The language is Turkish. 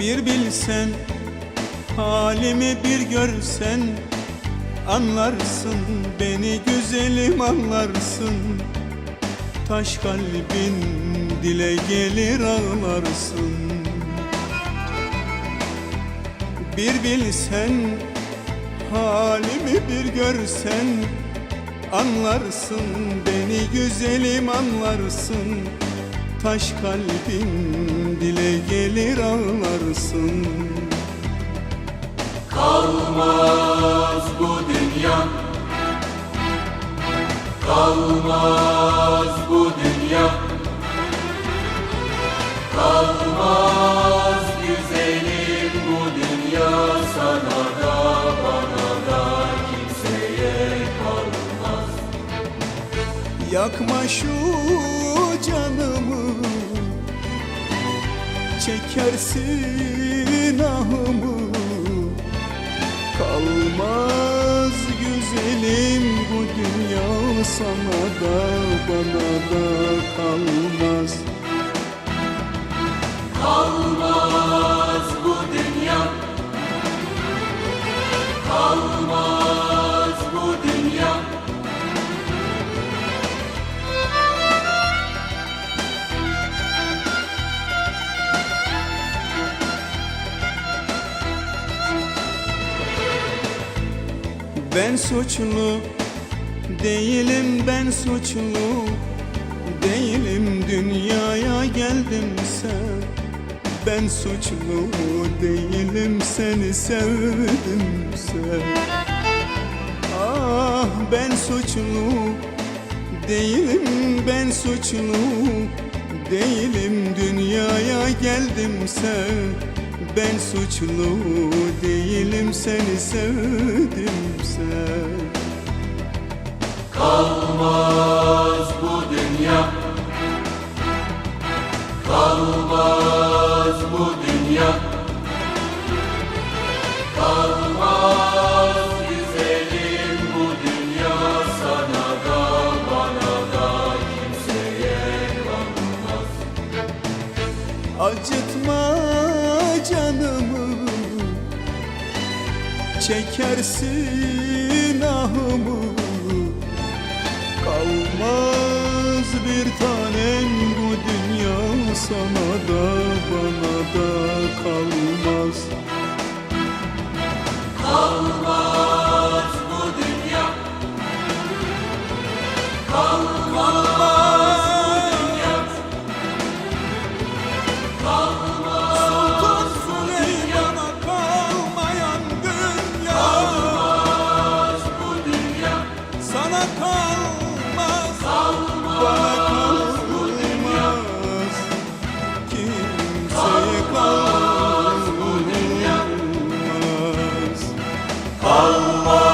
Bir bilsen halimi bir görsen Anlarsın beni güzelim anlarsın. Taş kalbin dile gelir ağlarsın. Bir bilsen halimi bir görsen Anlarsın beni güzelim anlarsın Taş kalbin dile gelir ağlarsın. Kalmaz bu dünya. Kalmaz bu dünya. Kalmaz Yakma şu canımı. Çekersin ahımı. Kalmaz güzelim bu dünya Sana da bana da kalmaz Ben suçlu değilim ben suçlu değilim. Dünyaya geldimse ben suçlu değilim. Seni sevdimse Ah ben suçlu değilim ben suçlu değilim. Dünyaya geldimse ben suçlu değilim seni sevdimse Kalmaz bu dünya. Kalmaz bu dünya. Kalmaz güzelim bu dünya. Sana da bana da kimseye kalmaz Acıtma çekersin ahımı. Kalmaz Allah